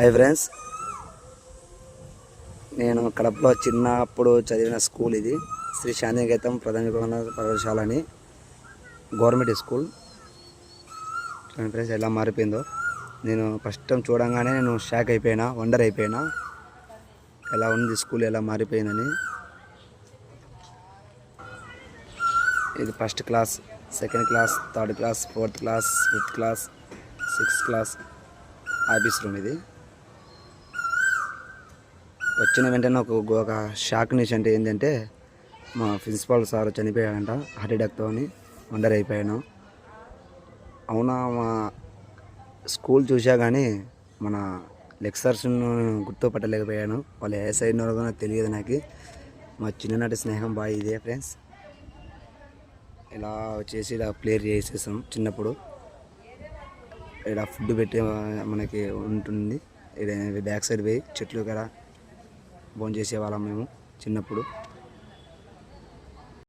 Hi friends నేను కడపలో చిన్నప్పుడు చదివిన స్కూల్ ఇది. శ్రీ శాంతినికేతం ప్రాథమిక పాఠశాల అని. Government school. చూడండి ఫ్రెండ్స్ ఎలా మారిపోయిందో. నేను ఫస్ట్ టైం చూడంగానే నేను షాక్ అయిపోయినా వండర్ అయిపోయినా. ఎలా ఉంది స్కూల్ ఎలా మారిపోయిందని. ఇది first class second class third class fourth class fifth class sixth class office room ఇది. వచ్చిన వెంటనే ఒక ఒక షాక్ న్యూస్ అంటే ఏంటంటే మా ప్రిన్సిపాల్ సార్ చనిపోయాడంట హార్ట్ అటాక్తో వండర్ అయిపోయాను అవునా మా స్కూల్ చూసా కానీ మన లెక్చర్స్ గుర్తుపట్టలేకపోయాను. వాళ్ళు ఏ సైడ్ ఉన్నారో నాకు తెలియదు నాకు. మా చిన్ననాటి స్నేహం బాగా ఇదే ఫ్రెండ్స్. ఇలా వచ్చేసి ఇలా ప్లేర్ చేసేసాం చిన్నప్పుడు. ఇక్కడ ఫుడ్ పెట్టి మనకి ఉంటుంది. ఇక్కడ బ్యాక్ సైడ్ పోయి చెట్లు కదా భోజనం చేసేవాళ్ళం మేము చిన్నప్పుడు.